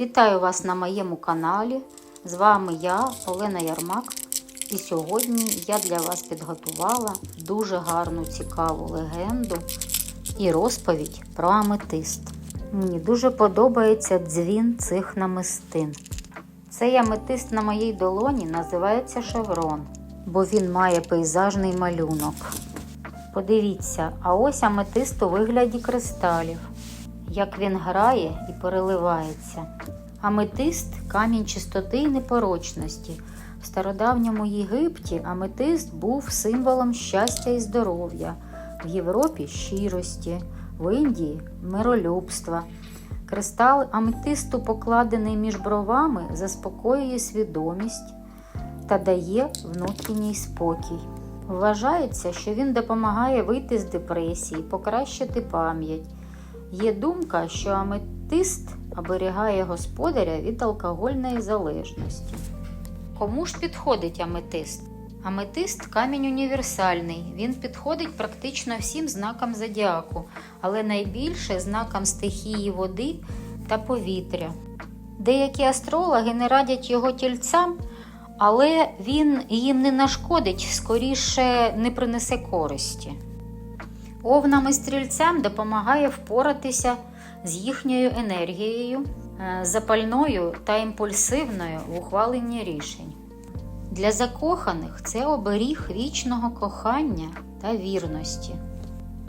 Вітаю вас на моєму каналі. З вами я, Олена Ярмак. І сьогодні я для вас підготувала дуже гарну цікаву легенду і розповідь про аметист. Мені дуже подобається дзвін цих намистин. Цей аметист на моїй долоні називається шеврон, бо він має пейзажний малюнок. Подивіться, а ось аметист у вигляді кристалів, як він грає і переливається. Аметист камінь чистоти і непорочності. В стародавньому Єгипті аметист був символом щастя і здоров'я, в Європі щирості, в Індії миролюбства. Кристал аметисту, покладений між бровами, заспокоює свідомість та дає внутрішній спокій. Вважається, що він допомагає вийти з депресії, покращити пам'ять. Є думка, що аметист оберігає господаря від алкогольної залежності. Кому ж підходить аметист? Аметист камінь універсальний. Він підходить практично всім знакам зодіаку, але найбільше знакам стихії води та повітря. Деякі астрологи не радять його тільцям, але він їм не нашкодить, скоріше не принесе користі. Овнам і стрільцям допомагає впоратися з їхньою енергією, е, запальною та імпульсивною в ухваленні рішень. Для закоханих це оберіг вічного кохання та вірності.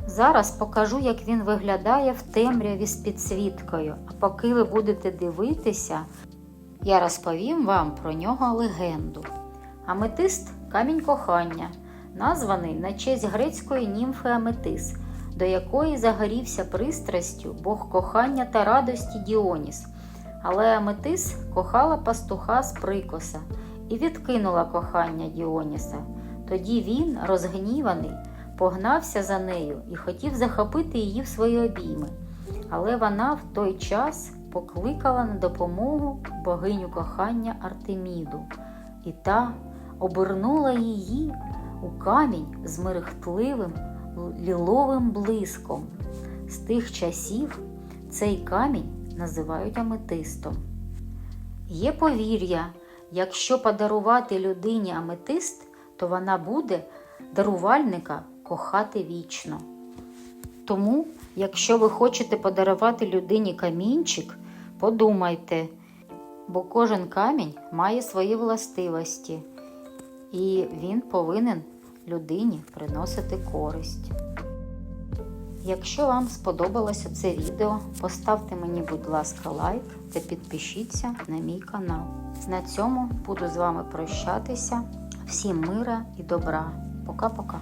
Зараз покажу, як він виглядає в темряві з підсвіткою, а поки ви будете дивитися, я розповім вам про нього легенду. Аметист камінь кохання, названий на честь грецької німфи Аметис, до якої загорівся пристрастю Бог кохання та радості Діоніс. Але Аметис кохала пастуха з прикоса і відкинула кохання Діоніса. Тоді він, розгніваний, погнався за нею і хотів захопити її в свої обійми. Але вона в той час покликала на допомогу богиню кохання Артеміду, і та обернула її у камінь з мерехтливим ліловим блиском. З тих часів цей камінь називають аметистом. Є повір'я, якщо подарувати людині аметист, то вона буде дарувальника кохати вічно. Тому, якщо ви хочете подарувати людині камінчик, подумайте, бо кожен камінь має свої властивості, і він повинен людині приносити користь. Якщо вам сподобалося це відео, поставте мені, будь ласка, лайк та підпишіться на мій канал. На цьому буду з вами прощатися. Всім мира і добра. Пока-пока.